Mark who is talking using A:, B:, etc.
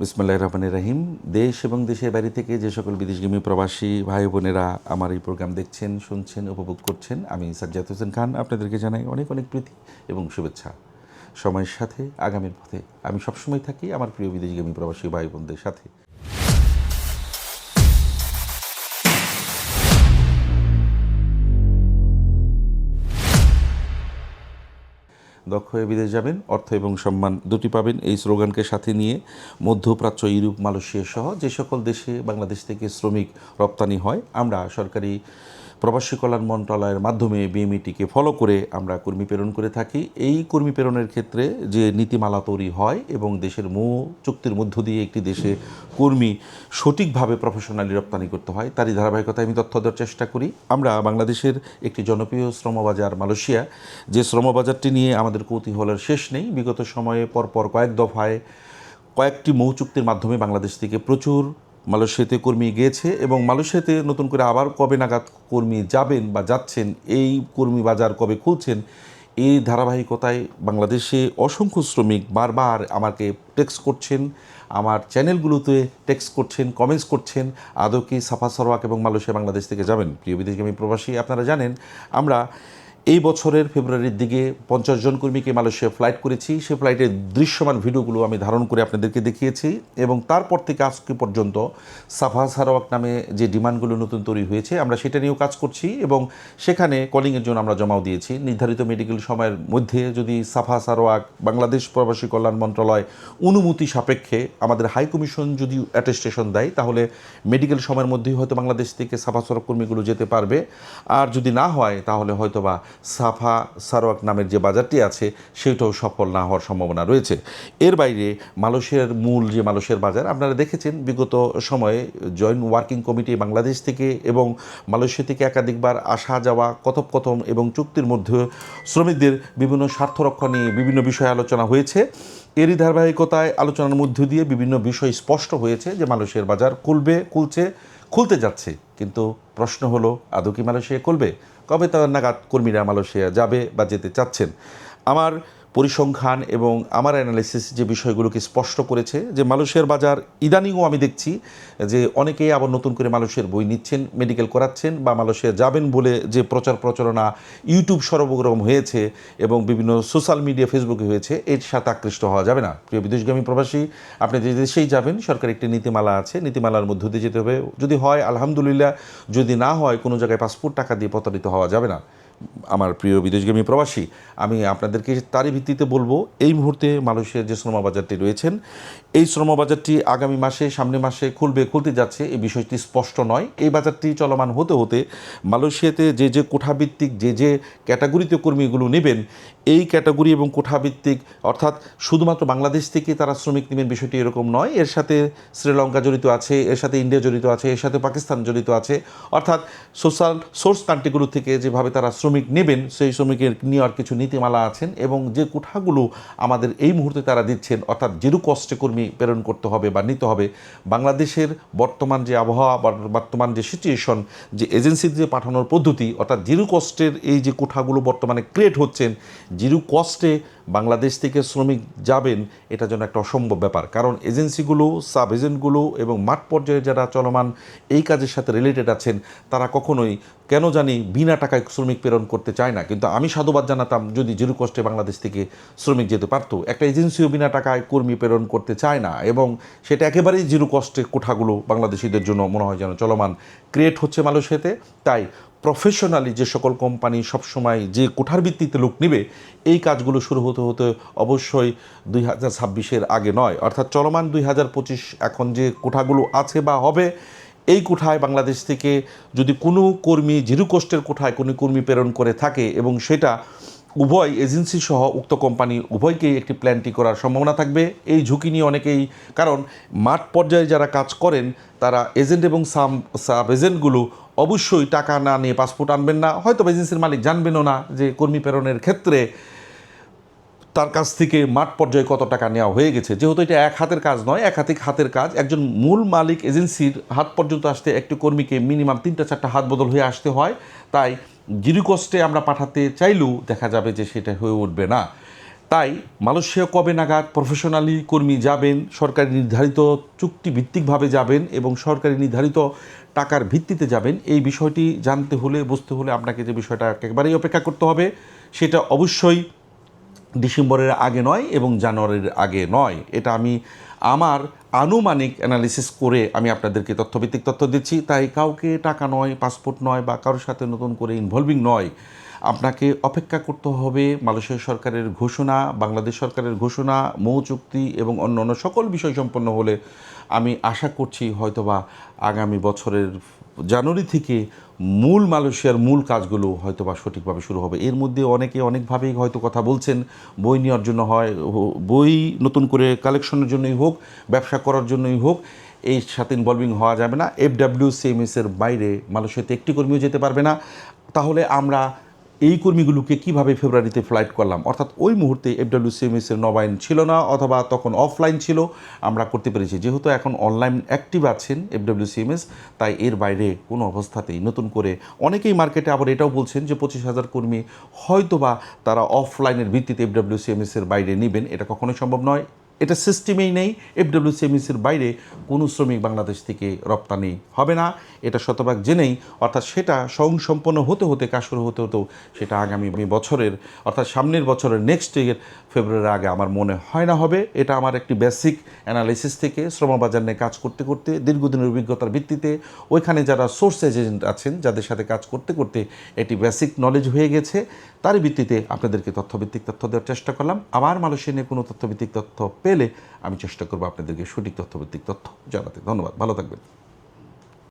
A: বিসমুল্লাহ রহমান রাহিম। দেশ এবং দেশের বাইরে থেকে যে সকল বিদেশগামী প্রবাসী, ভাই বোনেরা আমার এই প্রোগ্রাম দেখছেন, শুনছেন, উপভোগ করছেন, আমি সাজ্জাদ হোসেন খান, আপনাদেরকে জানাই অনেক অনেক প্রীতি এবং শুভেচ্ছা। সময়ের সাথে, আগামীর পথে আমি সবসময় থাকি আমার প্রিয় বিদেশগামী প্রবাসী ভাই বোনদের সাথে। দক্ষ হয়ে বিদেশ যাবেন, অর্থ এবং সম্মান দুটি পাবেন। এই স্লোগানকে সাথে নিয়ে মধ্যপ্রাচ্য, ইউরোপ, মালয়েশিয়া সহ যে সকল দেশে বাংলাদেশ থেকে শ্রমিক রপ্তানি হয়, আমরা সরকারি প্রবাসী কল্যাণ মন্ত্রণালয়ের মাধ্যমে বিএমইটিকে ফলো করে আমরা কর্মী প্রেরণ করে থাকি। এই কর্মী প্রেরণের ক্ষেত্রে যে নীতিমালা তৈরি হয় এবং দেশের মৌ চুক্তির মধ্য দিয়ে একটি দেশে কর্মী সঠিকভাবে প্রফেশনালি রপ্তানি করতে হয়, তারই ধারাবাহিকতায় আমি তথ্য দেওয়ার চেষ্টা করি। আমরা বাংলাদেশের একটি জনপ্রিয় শ্রমবাজার মালয়েশিয়া, যে শ্রমবাজারটি নিয়ে আমাদের কৌতূহলের শেষ নেই। বিগত সময়ে পরপর কয়েক দফায় কয়েকটি মৌ চুক্তির মাধ্যমে বাংলাদেশ থেকে প্রচুর মালয়েশিয়াতে কর্মী গিয়েছে এবং মালয়েশিয়াতে নতুন করে আবার কবে নাগাদ কর্মী যাবেন বা যাচ্ছেন, এই কর্মী বাজার কবে খুলছেন, এই ধারাবাহিকতায় বাংলাদেশে অসংখ্য শ্রমিক বারবার আমাকে টেক্সট করছেন, আমার চ্যানেলগুলোতে টেক্সট করছেন কমেন্টস করছেন, আদৌ কি সাফা সরওয়াক এবং মালয়েশিয়া বাংলাদেশ থেকে যাবেন? প্রিয় বিদেশগামী প্রবাসী, আপনারা জানেন, আমরা এই বছরের ফেব্রুয়ারির দিকে পঞ্চাশ জন কর্মীকে মালয়েশিয়া ফ্লাইট করেছি। সেই ফ্লাইটের দৃশ্যমান ভিডিওগুলো আমি ধারণ করে আপনাদেরকে দেখিয়েছি এবং তারপর থেকে আজকে পর্যন্ত সাফা সারাওয়াক নামে যে ডিমান্ডগুলো নতুন তৈরি হয়েছে, আমরা সেটা নিয়েও কাজ করছি এবং সেখানে কলিংয়ের জন্য আমরা জমাও দিয়েছি। নির্ধারিত মেডিকেল সময়ের মধ্যে যদি সাফা সারোয়াক, বাংলাদেশ প্রবাসী কল্যাণ মন্ত্রণালয় অনুমতি সাপেক্ষে আমাদের হাই কমিশন যদি অ্যাটেস্টেশন দেয়, তাহলে মেডিকেল সময়ের মধ্যেই হয়তো বাংলাদেশ থেকে সাফা সরক কর্মীগুলো যেতে পারবে। আর যদি না হয়, তাহলে হয়তোবা সাফা সারোয়াক নামের যে বাজারটি আছে, সেটাও সফল না হওয়ার সম্ভাবনা রয়েছে। এর বাইরে মালয়েশিয়ার মূল যে মালয়েশিয়ার বাজার, আপনারা দেখেছেন বিগত সময়ে জয়েন্ট ওয়ার্কিং কমিটি বাংলাদেশ থেকে এবং মালয়েশিয়া থেকে একাধিকবার আসা যাওয়া, কথোপকথন এবং চুক্তির মধ্যে শ্রমিকদের বিভিন্ন স্বার্থ রক্ষা নিয়ে বিভিন্ন বিষয়ে আলোচনা হয়েছে। এরই ধারাবাহিকতায় আলোচনার মধ্য দিয়ে বিভিন্ন বিষয় স্পষ্ট হয়েছে যে মালয়েশিয়ার বাজার খুলবে, খুলছে। খুলতে যাচ্ছে, কিন্তু প্রশ্ন হলো, আদৌ কি মালয়েশিয়া খুলবে? কবে তার নাগাদ কর্মীরা মালয়েশিয়া যাবে বা যেতে চাচ্ছেন? আমার পরিসংখ্যান এবং আমার অ্যানালিসিস যে বিষয়গুলোকে স্পষ্ট করেছে, যে মালয়েশিয়ার বাজার ইদানিংও আমি দেখছি যে অনেকেই আবার নতুন করে মালয়েশিয়ার বই নিচ্ছেন মেডিকেল করাচ্ছেন বা মালয়েশিয়া যাবেন বলে যে প্রচার প্রচারণা ইউটিউব সর্বগ্রম হয়েছে এবং বিভিন্ন সোশ্যাল মিডিয়া ফেসবুকে হয়েছে, এর সাথে আকৃষ্ট হওয়া যাবে না। প্রিয় বিদেশগামী প্রবাসী, আপনি যে দেশেই যাবেন সরকার একটি নীতিমালা আছে, নীতিমালার মধ্য দিয়ে যেতে হবে। যদি হয়, আলহামদুলিল্লাহ, যদি না হয়, কোনো জায়গায় পাসপোর্ট টাকা দিয়ে প্রতারিত হওয়া যাবে না। আমার প্রিয় বিদেশগামী প্রবাসী, আমি আপনাদেরকে তারই ভিত্তিতে বলব, এই মুহূর্তে মালয়েশিয়ার যে শ্রমবাজারটি রয়েছেন, এই শ্রমবাজারটি আগামী মাসে, সামনে মাসে খুলবে, খুলতে যাচ্ছে, এই বিষয়টি স্পষ্ট নয়। এই বাজারটি চলমান হতে হতে মালয়েশিয়াতে যে যে কোঠাভিত্তিক, যে যে ক্যাটাগরিতে কর্মীগুলো নেবেন, এই ক্যাটাগরি এবং কোঠাভিত্তিক, অর্থাৎ শুধুমাত্র বাংলাদেশ থেকে তারা শ্রমিক নেবেন বিষয়টি এরকম নয়, এর সাথে শ্রীলঙ্কা জড়িত আছে, এর সাথে ইন্ডিয়া জড়িত আছে, এর সাথে পাকিস্তান জড়িত আছে, অর্থাৎ সোশ্যাল সোর্স কান্ট্রিগুলো থেকে যেভাবে তারা শ্রমিক নেবেন, সেই শ্রমিকের নেওয়ার কিছু নীতিমালা আছেন এবং যে কোঠাগুলো আমাদের এই মুহূর্তে তারা দিচ্ছেন, অর্থাৎ জিরো কষ্টে কর্মী প্রেরণ করতে হবে বা নিতে হবে, বাংলাদেশের বর্তমান যে আবহাওয়া বর্তমান যে সিচুয়েশন যে এজেন্সিতে পাঠানোর পদ্ধতি, অর্থাৎ জিরো কষ্টের এই যে কোঠাগুলো বর্তমানে ক্রিয়েট হচ্ছেন, জিরো কস্টে বাংলাদেশ থেকে শ্রমিক যাবেন, এটা যেন একটা অসম্ভব ব্যাপার। কারণ এজেন্সিগুলো, সাব এজেন্টগুলো এবং মাঠ পর্যায়ে যারা চলমান, এই কাজের সাথে রিলেটেড আছেন, তারা কখনোই কেন জানি বিনা টাকায় শ্রমিক প্রেরণ করতে চায় না। কিন্তু আমি সাধুবাদ জানাতাম যদি জিরো কস্টে বাংলাদেশ থেকে শ্রমিক যেতে পারতো। একটা এজেন্সিও বিনা টাকায় কর্মী প্রেরণ করতে চায় না এবং সেটা একেবারেই জিরো কস্টে কোঠাগুলো বাংলাদেশিদের জন্য মনে হয় যেন চলমান। ক্রিয়েট হচ্ছে মালয়েশিয়াতে, তাই প্রফেশনালি যে সকল কোম্পানি সবসময় যে কোঠার ভিত্তিতে লোক নেবে, এই কাজগুলো শুরু হতে হতে অবশ্যই দুই হাজার ছাব্বিশের আগে নয়। অর্থাৎ চলমান দুই হাজার পঁচিশ এখন যে কোঠাগুলো আছে বা হবে, এই কোঠায় বাংলাদেশ থেকে যদি কোনো কর্মী জিরো কষ্টের কোঠায় কোনো কর্মী প্রেরণ করে থাকে এবং সেটা উভয় এজেন্সি সহ উক্ত কোম্পানি উভয়কেই একটি প্ল্যানটি করার সম্ভাবনা থাকবে, এই ঝুঁকি নিয়ে অনেকেই, কারণ মাঠ পর্যায়ে যারা কাজ করেন, তারা এজেন্ট এবং সাম সাব এজেন্টগুলো অবশ্যই টাকা না নিয়ে পাসপোর্ট আনবেন না। হয়তো এজেন্সির মালিক জানবেনও না যে কর্মী প্রেরণের ক্ষেত্রে তার কাছ থেকে মাঠ পর্যায়ে কত টাকা নেওয়া হয়ে গেছে। যেহেতু এটা এক হাতের কাজ নয় একাধিক হাতের কাজ। একজন মূল মালিক এজেন্সির হাত পর্যন্ত আসতে একটি কর্মীকে মিনিমাম তিনটা চারটা হাত বদল হয়ে আসতে হয়। তাই জিরো আমরা পাঠাতে চাইলেও দেখা যাবে যে সেটা হয়ে উঠবে না। তাই মালয়েশিয়া কবে নাগাদ প্রফেশনালি কর্মী যাবেন, সরকারি নির্ধারিত চুক্তিভিত্তিকভাবে যাবেন এবং সরকারি নির্ধারিত টাকার ভিত্তিতে যাবেন, এই বিষয়টি জানতে হলে, বুঝতে হলে আপনাকে যে বিষয়টা একেবারেই অপেক্ষা করতে হবে, সেটা অবশ্যই ডিসেম্বরের আগে নয় এবং জানুয়ারির আগে নয়। এটা আমি আমার আনুমানিক অ্যানালিসিস করে আমি আপনাদেরকে তথ্যভিত্তিক তথ্য দিচ্ছি। তাই কাউকে টাকা নয় পাসপোর্ট নয় বা কারোর সাথে নতুন করে ইনভলভিং নয় আপনাকে অপেক্ষা করতে হবে মালয়েশিয়া সরকারের ঘোষণা, বাংলাদেশ সরকারের ঘোষণা, মৌ চুক্তি এবং অন্য অন্য সকল বিষয় সম্পন্ন হলে আমি আশা করছি হয়তোবা আগামী বছরের জানুয়ারি থেকে মূল মালয়েশিয়ার মূল কাজগুলো হয়তো বা সঠিকভাবে শুরু হবে। এর মধ্যে অনেকে অনেকভাবেই হয়তো কথা বলছেন, বই নেওয়ার জন্য হয়, বই নতুন করে কালেকশনের জন্যই হোক, ব্যবসা করার জন্যই হোক, এই সাথে ইনভলভিং হওয়া যাবে না। এফ ডাব্লিউ এর বাইরে মালয়েশিয়াতে একটি কর্মীও যেতে পারবে না। তাহলে আমরা এই কর্মীগুলোকে কীভাবে ফেব্রুয়ারিতে ফ্লাইট করলাম? অর্থাৎ ওই মুহূর্তে এফডব্লিউসিএমএস এর নবায়ন ছিল না, অথবা তখন অফলাইন ছিল। আমরা করতে পেরেছি। যেহেতু এখন অনলাইন অ্যাক্টিভ আছেন এফডব্লিউসিএমএস তাই এর বাইরে কোনো অবস্থাতেই নতুন করে অনেকেই মার্কেটে আবার এটাও বলছেন যে পঁচিশ হাজার কর্মী হয়তোবা তারা অফলাইনের ভিত্তিতে এফডব্লিউসিএমএস এর বাইরে নেবেন। এটা কখনোই সম্ভব নয়। এটা সিস্টেমেই নেই। এফডব্লিউসিএমএসের বাইরে কোনো শ্রমিক বাংলাদেশ থেকে রপ্তানি হবে না। এটা শতভাগ জেনেই, অর্থাৎ সেটা স্বয়ংসম্পন্ন হতে হতে কাজ শুরু হতে হতেও সেটা আগামী বছরের, অর্থাৎ সামনের বছরের নেক্সট ইয়ার ফেব্রুয়ারির আগে আমার মনে হয় না হবে। এটা আমার একটি বেসিক অ্যানালিসিস থেকে, শ্রমবাজার নিয়ে কাজ করতে করতে, দীর্ঘদিনের অভিজ্ঞতার ভিত্তিতে, ওইখানে যারা সোর্স এজেন্ট আছেন, যাদের সাথে কাজ করতে করতে এটি বেসিক নলেজ হয়ে গেছে, তার ভিত্তিতে আপনাদেরকে তথ্যভিত্তিক তথ্য দেওয়ার চেষ্টা করলাম। আমার মালয়েশিয়া নিয়ে কোনো তথ্যভিত্তিক তথ্য পেলে আমি চেষ্টা করব আপনাদেরকে সঠিক তথ্যভিত্তিক তথ্য জানাতে। ধন্যবাদ ভালো থাকবেন।